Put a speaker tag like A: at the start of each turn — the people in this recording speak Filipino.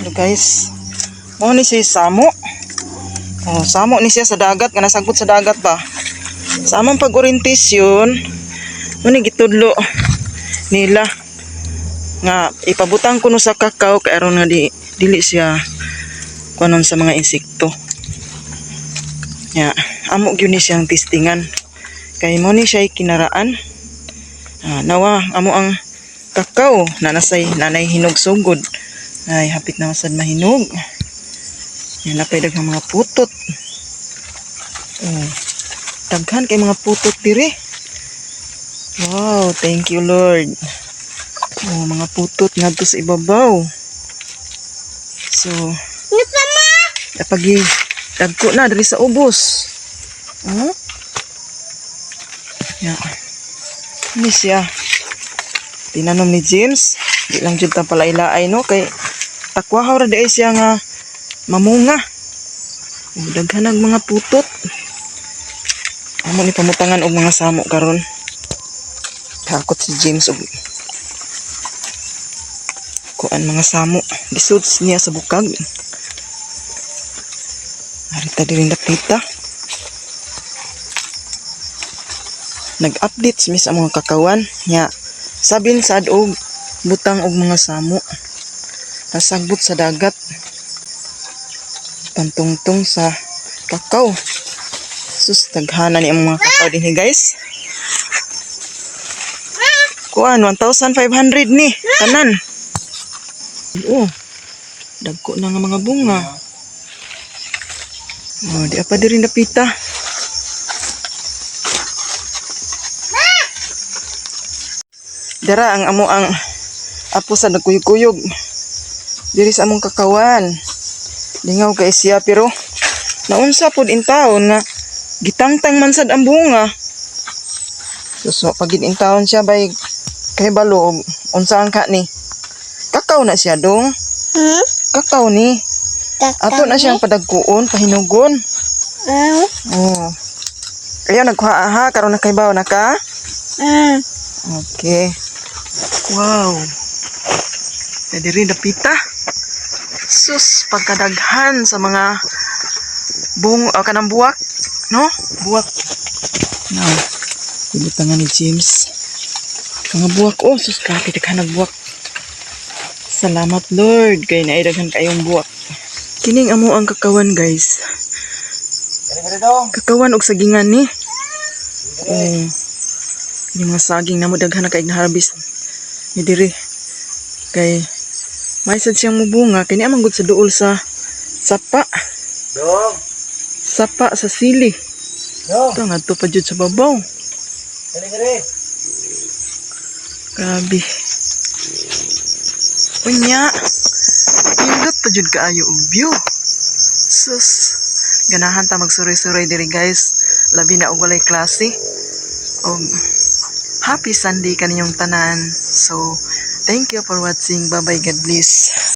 A: Hello guys. Mo ni si Samo. Oh, Samo ni siya sa dagat nga nasangkot sa dagat ba. Sa among pag-orientasyon, mo ni gitudlo nila nga ipabutang kuno sa kakao kay nga di dili siya kuanon sa mga insekto. Ya, amo gyud ni siyang testingan. Kay mo ni siya kinaraan. Ah, nawa amo ang kakao na nasay nanay hinog sugod. Ay, hapit na masad mahinog. Yan na pwede ng mga putot. Oh, daghan kay mga putot dire. Wow, thank you Lord. Oh, mga putot ngadto sa ibabaw. So, Kapag dagko na diri sa ubos. Oh? Ya. Ini siya. Tinanom ni James. Di lang jud ta pala ilaay no kay takwahaw ra di siya nga mamunga. Oh, daghan ang mga putot. Amo ni pamutangan og mga samo karon. Takot si James og kuan mga samo. Bisuds niya sa bukag. Harita din napita. Nag-update mi sa mga kakawan. Nya, sabin sad og butang og mga samo. Nasagbot sa dagat. Pantungtong sa kakao. Sus, taghana ni ang mga kakao din eh, guys. Kuan, 1,500 ni. Tanan. Oo. Dagko na mga bunga. Oh, di apa diri napita. Dara ang amo ang apo sa nagkuyog-kuyog. Diri sa among kakawan. Lingaw kay siya pero naunsa pod in taon nga gitangtang man sad ang bunga. So, so pagid in taon siya bay kay balog unsaan ka ni? Kakao na siya dong.
B: Hmm?
A: Kakao ni. Ato na siyang padagkuon, pahinugon.
B: Hmm?
A: Oh. Ayaw, nagkuha aha, karon na kay baw na ka?
B: Hmm.
A: Okay. Wow. Pwede rin napita. Sus, pagkadaghan sa mga bung, o kanang buwak. No? Buwak. Now, ibutangan ni James. Mga buwak. Oh, sus, grabe, daghan ng buwak. Salamat, Lord. Kay naidaghan kayong buwak. Kining amo ang kakawan, guys. Kakawan og sagingan ni. Oh. Yung mga saging na mo daghan na kay harvest ni diri. Kay may sad siyang mubunga kini amang gud sa duol sa sapa.
C: Dong,
A: Sapa sa sili.
C: dong,
A: Ito ngadto pa jud sa babaw.
C: dali dali.
A: Grabe. Unya. Pindot pa jud kaayo og view. Sus. Ganahan ta magsuroy-suroy diri guys. Labi na og walay klase. Og happy Sunday kaninyong tanan. So, thank you for watching. Bye-bye. God bless.